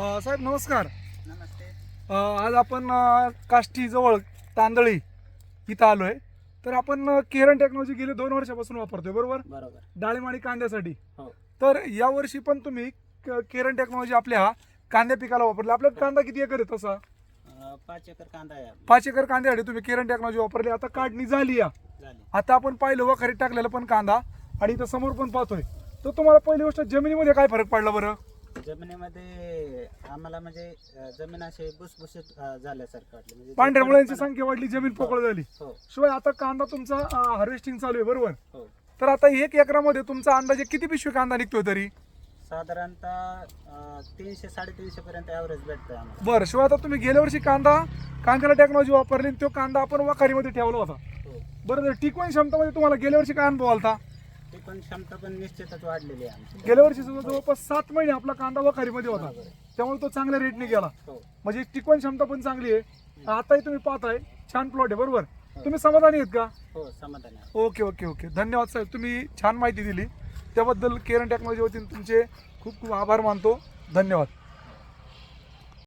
साहेब नमस्कार. आज आपण अ, काष्टी जवळ तांदळी इथं आलोय. तर आपण केरन टेक्नॉलॉजी गेले दोन वर्षापासून वापरतोय बरोबर? बरोबर. डाळिंब आणि कांद्यासाठी. हो. तर या वर्षी पण तुम्ही केरन टेक्नॉलॉजी आपल्या कांद्या पिकाला वापरली. आपला कांदा किती एकर आहे तसा? पाच एकर कांदा आहे. पाच एकर कांद्यासाठी तुम्ही केरन टेक्नॉलॉजी वापरली. आता काढणी झाली या. आता आपण पाहिलं वखारीत टाकलेला पण कांदा. आणि इथं समोर पण पाहतोय. तर तुम्हाला पहिली गोष्ट जमिनीमध्ये काय फरक पडला बरं? जमिनीमध्ये आम्हाला म्हणजे अं, जमीन अशी भुसभुशीत अं, झाल्यासारखं वाटलं. म्हणजे पांढऱ्या मुळ्यांची संख्या वाढली जमीन पोकळ झाली. हो. शिवाय आता कांदा तुमचा हार्वेस्टिंग चालू आहे बरोबर? हो. तर आता एक एकरामध्ये तुमचा अंदाजे किती पिशवी कांदा निघतोय तरी? साधारणतः अं, तीनशे साडेतीनशे पर्यंत ॲव्हरेज भेटतंय आम्हाला. बरं शिवाय आता तुम्ही गेल्या वर्षी कांदा कांद्याला टेक्नॉलॉजी वापरली आणि तो कांदा आपण वाखारीमध्ये ठेवला होता. हो. बरं तर टिकवण क्षमतामध्ये तुम्हाला गेल्या वर्षी काय अनुभव आलता? ती पण क्षमता पण निश्चितच वाढलेली आहे आमची. गेल्या वर्षी सुद्धा जवळपास सात महिने आपला कांदा वाखारीमध्ये होता. त्यामुळे तो चांगल्या रेटने गेला. हो. म्हणजे टिकवण क्षमता पण चांगली आहे. आताही तुम्ही पाहताय छान प्लॉट आहे बरोबर? तुम्ही समाधानी आहेत का? हो समाधान आहे. Okay okay okay. धन्यवाद साहेब. तुम्ही छान माहिती दिली. त्याबद्दल केरन टेक्नॉलॉजी वतीने तुमचे खूप खूप आभार मानतो. धन्यवाद.